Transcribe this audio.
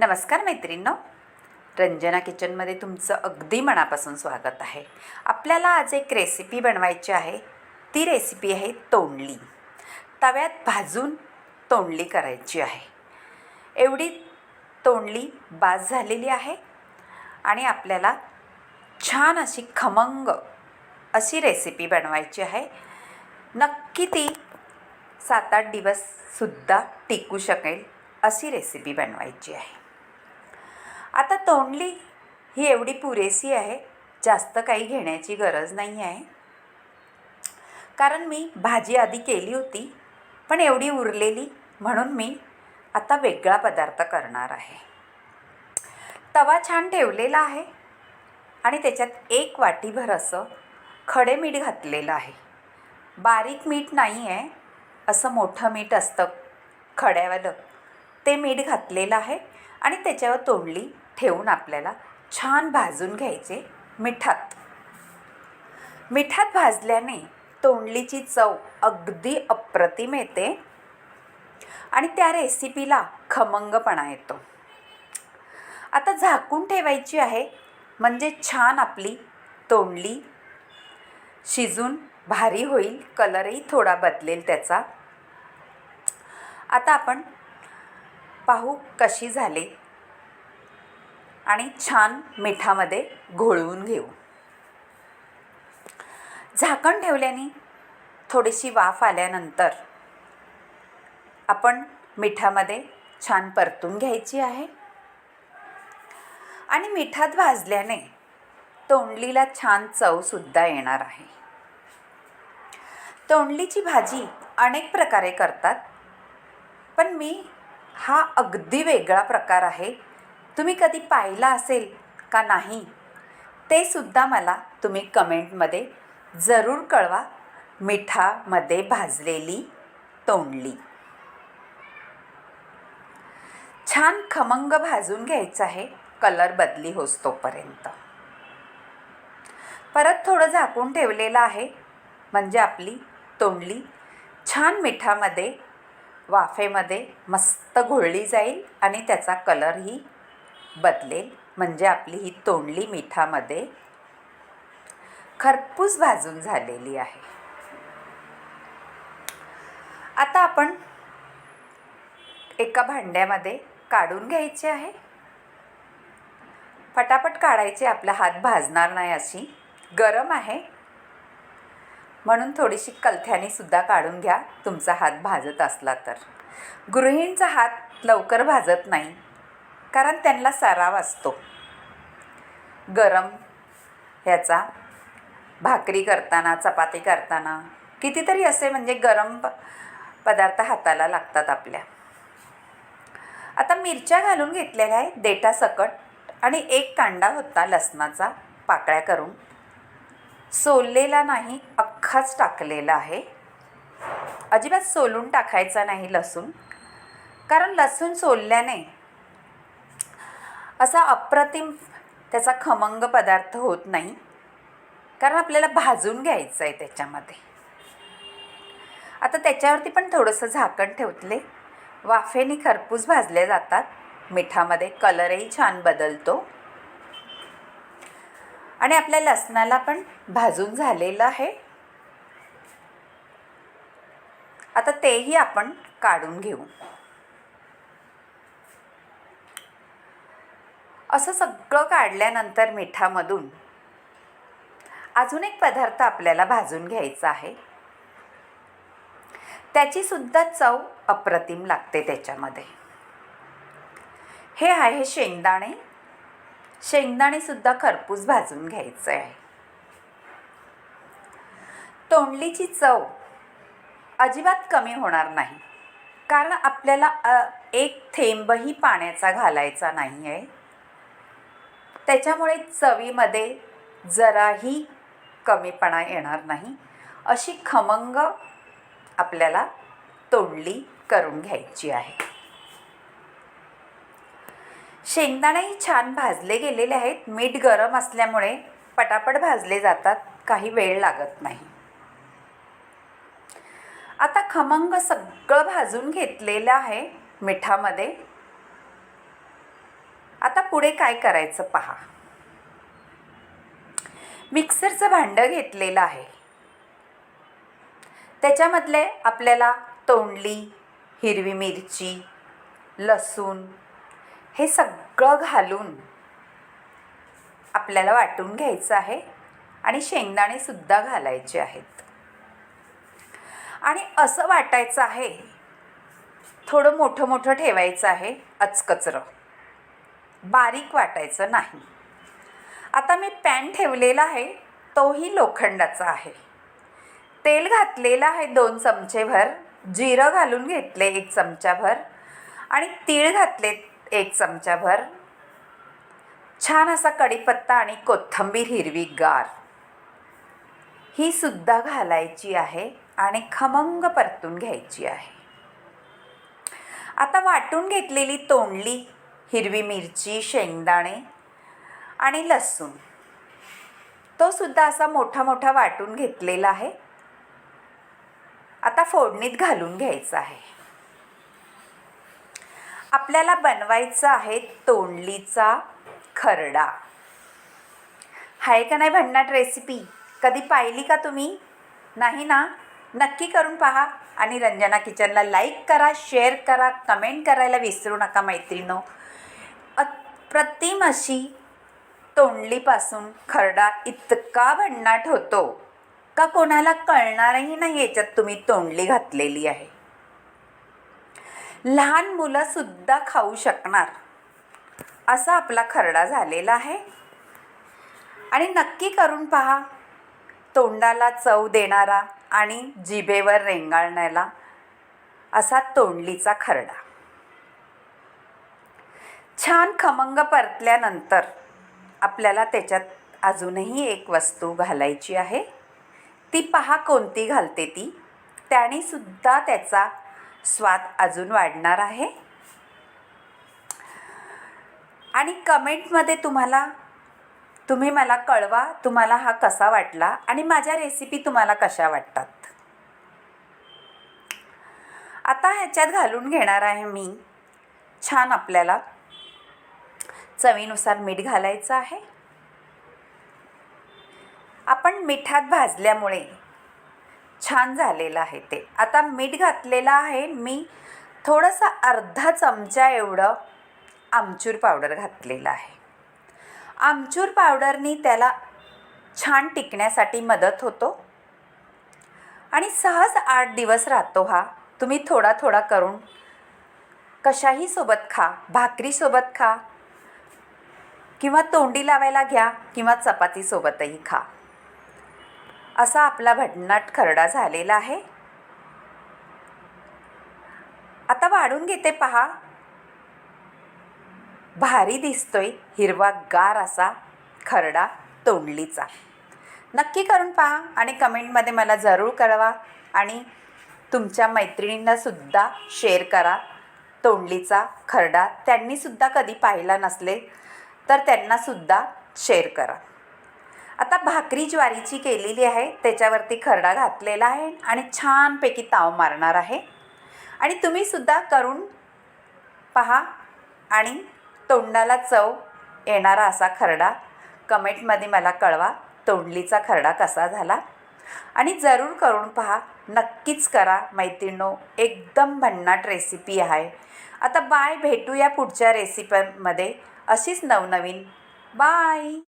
नमस्कार मैत्रिणींनो. रंजना किचनमध्ये तुमचं अगदी मनापासून स्वागत आहे. आपल्याला आज एक रेसिपी बनवायची आहे. ती रेसिपी आहे तोंडली. तव्यात भाजून तोंडली करायची आहे. एवढी तोंडली बाज झालेली आहे आणि आपल्याला छान अशी खमंग अशी रेसिपी बनवायची आहे. नक्की ती सात आठ दिवससुद्धा टिकू शकेल अशी रेसिपी बनवायची आहे. आता तोंडली ही एवढी पुरेसी आहे जास्त काही घेण्याची गरज नाही आहे कारण मी भाजी आधी केली होती पण एवढी उरलेली म्हणून मी आता वेगळा पदार्थ करणार आहे. तवा छान ठेवलेला आहे आणि त्याच्यात एक वाटीभर असं खडे मीठ घातलेलं आहे. बारीक मीठ नाही आहे असं मोठं मीठ असतं खड्यावालं ते मीठ घातलेलं आहे. आणि त्याच्यावर तोंडली ठेवून आपल्याला छान भाजून घ्यायचे मिठात. मिठात भाजल्याने तोंडलीची चव अगदी अप्रतिम येते आणि त्या रेसिपीला खमंगपणा येतो. आता झाकून ठेवायची आहे म्हणजे छान आपली तोंडली शिजून भारी होईल कलरही थोडा बदलेल त्याचा. आता आपण पाहू कशी झाली. आणि छान मिठामध्ये घोळवून घेऊ. झाकण ठेवल्याने थोडीशी वाफ आल्यानंतर आपण मिठामध्ये छान परतून घ्यायची आहे. आणि मिठात भाजल्याने तोंडलीला छान चवसुद्धा येणार आहे. तोंडलीची भाजी अनेक प्रकारे करतात. पण मी हा अगदी वेगळा प्रकार आहे. तुम्ही कधी पाहिला असेल का नाही? ते सुद्धा मला तुम्ही कमेंटमध्ये जरूर कळवा. मिठामध्ये भाजलेली तोंडली. छान खमंग भाजून घ्यायचं आहे. कलर बदली होतोपर्यंत परत थोडं झाकून ठेवलेलं आहे. म्हणजे आपली तोंडली. छान मिठामध्ये वाफेमध्ये मस्त घोळली जाईल आणि त्याचा कलरही बदलेल. म्हणजे आपली ही तोंडली मिठामध्ये खरपूस भाजून झालेली आहे. आता आपण एका भांड्यामध्ये काढून घ्यायचे आहे. फटाफट काढायचे आपला हात भाजणार नाही अशी गरम आहे. म्हणून थोडीशी कलथ्याने सुद्धा काढून घ्या. तुमचा हात भाजत असला तर. गृहिणींचा हात लवकर भाजत नाही कारण त्यांना सराव असतो. गरम ह्याचा भाकरी करताना चपाती करताना कितीतरी असे म्हणजे गरम प पदार्थ हाताला लागतात आपल्या. आता मिरच्या घालून घेतलेल्या आहे देटा सकट आणि एक कांदा होता लसणाचा पाकळ्या करून. सोललेला नाही अख्खाच टाकलेला आहे. अजिबात सोलून टाकायचा नाही लसूण. कारण लसूण सोलल्याने असा अप्रतिम त्याचा खमंग पदार्थ होत नाही. कारण आपल्याला भाजून घ्यायचं आहे त्याच्यामध्ये. आता त्याच्यावरती पण थोडंसं झाकण ठेवतले. वाफेने खरपूस भाजले जातात. मिठामध्ये कलरही छान बदलतो. आणि आपल्या लसणाला पण भाजून झालेलं आहे. आता तेही आपण काढून घेऊ. असं सगळं काढल्यानंतर मिठामधून अजून एक पदार्थ आपल्याला भाजून घ्यायचा आहे. त्याची सुद्धा चव अप्रतिम लागते त्याच्यामध्ये. हे आहे शेंगदाणे. शेंगदाणेसुद्धा खरपूस भाजून घ्यायचं आहे तोंडलीची चव अजिबात कमी होणार नाही. कारण आपल्याला एक थेंबही पाण्याचा घालायचा नाही आहे त्याच्यामुळे चवीमध्ये जराही कमीपणा येणार नाही. अशी खमंग आपल्याला तोंडली करून घ्यायची आहे. शेंगदाणेही छान भाजले गेलेले आहेत. मीठ गरम असल्यामुळे पटापट भाजले जातात. काही वेळ लागत नाही. आता खमंग सगळं भाजून घेतलेलं आहे मिठामध्ये. आता पुढे काय करायचं पहा. मिक्सरचं भांडं घेतलेलं आहे. त्याच्यामधले आपल्याला तोंडली हिरवी मिरची लसूण हे सगळं घालून आपल्याला वाटून घ्यायचं आहे आणि शेंगदाणेसुद्धा घालायचे आहेत. आणि असं वाटायचं आहे थोडं मोठं मोठं ठेवायचं आहे अचकचरं. बारीक वाटायचं नाही. आता मी पॅन ठेवलेला आहे तोही लोखंडाचा आहे. तेल घातलेलं आहे दोन चमचेभर जिरं घालून घेतले एक चमचाभर आणि तीळ घातले एक चमचाभर. छान असा कढीपत्ता आणि कोथिंबीर हिरवी गार. ही सुद्धा घालायची आहे आणि खमंग परतून घ्यायची आहे. आता वाटून घेतलेली तोंडली हिरवी मिरची शेंगदाणे आणि लसूण. तो सुद्धा असा मोठा मोठा वाटून घेतलेला आहे. आता फोडणीत घालून घ्यायचं आहे. आपल्याला बनवायचं आहे तोंडलीचा खरडा. आहे का नाही भन्नाट रेसिपी कधी पाहिली का तुम्ही? नाही ना? नक्की करून पहा आणि रंजना किचनला लाईक करा शेअर करा कमेंट करायला विसरू नका मैत्रिणो. अप्रतिम अशी तोंडलीपासून खरडा इतका भन्नाट होतो का कोणाला कळणारही नाही याच्यात तुम्ही तोंडली घातलेली आहे. लहान मुलंसुद्धा खाऊ शकणार. असा आपला खरडा झालेला आहे. आणि नक्की करून पहा तोंडाला चव देणारा आणि जिभेवर रेंगाळण्याला असा तोंडलीचा खरडा. छान खमंग परतल्यानंतर आपल्याला त्याच्यात अजूनही एक वस्तू घालायची आहे. ती पहा कोणती घालते ती. त्याने सुद्धा त्याचा स्वाद अजून वाढणार आहे. आणि कमेंटमध्ये तुम्हाला तुम्ही मला कळवा तुम्हाला हा कसा वाटला आणि माझ्या रेसिपी तुम्हाला कशा वाटतात. आता ह्याच्यात घालून घेणार आहे मी छान आपल्याला चवीनुसार मीठ घालायचं आहे. आपण मिठात भाजल्यामुळे छान झालेलं आहे ते. आता मीठ घातलेलं आहे. मी थोडंसं अर्धा चमचा एवढं आमचूर पावडर घातलेलं आहे. आमचूर पावडरनी त्याला छान टिकण्यासाठी मदत होतो. आणि सहज आठ दिवस राहतो हा. तुम्ही थोडा थोडा करून कशाही सोबत खा. भाकरीसोबत खा. किंवा तोंडी लावायला घ्या किंवा चपातीसोबतही खा. असा आपला भटनाट खरडा झालेला आहे. आता वाढून घेते पहा. भारी दिसतोय हिरवा गार असा खरडा तोंडलीचा. नक्की करून पहा आणि कमेंटमध्ये मला जरूर कळवा आणि तुमच्या मैत्रिणींनासुद्धा शेअर करा. तोंडलीचा खरडा त्यांनीसुद्धा कधी पाहिला नसले तर त्यांनासुद्धा शेअर करा. आता भाकरी ज्वारीची केलेली आहे त्याच्यावरती खरडा घातलेला आहे आणि छानपैकी ताव मारणार आहे. आणि तुम्हीसुद्धा करून पहा आणि तोंडाला चव येणारा असा खरडा. कमेंटमध्ये मला कळवा तोंडलीचा खरडा कसा झाला. आणि जरूर करून पहा नक्कीच करा मैत्रिणो एकदम भन्नाट रेसिपी आहे. आता बाय भेटूया पुढच्या रेसिपीमध्ये अशीच नवनवीन. बाय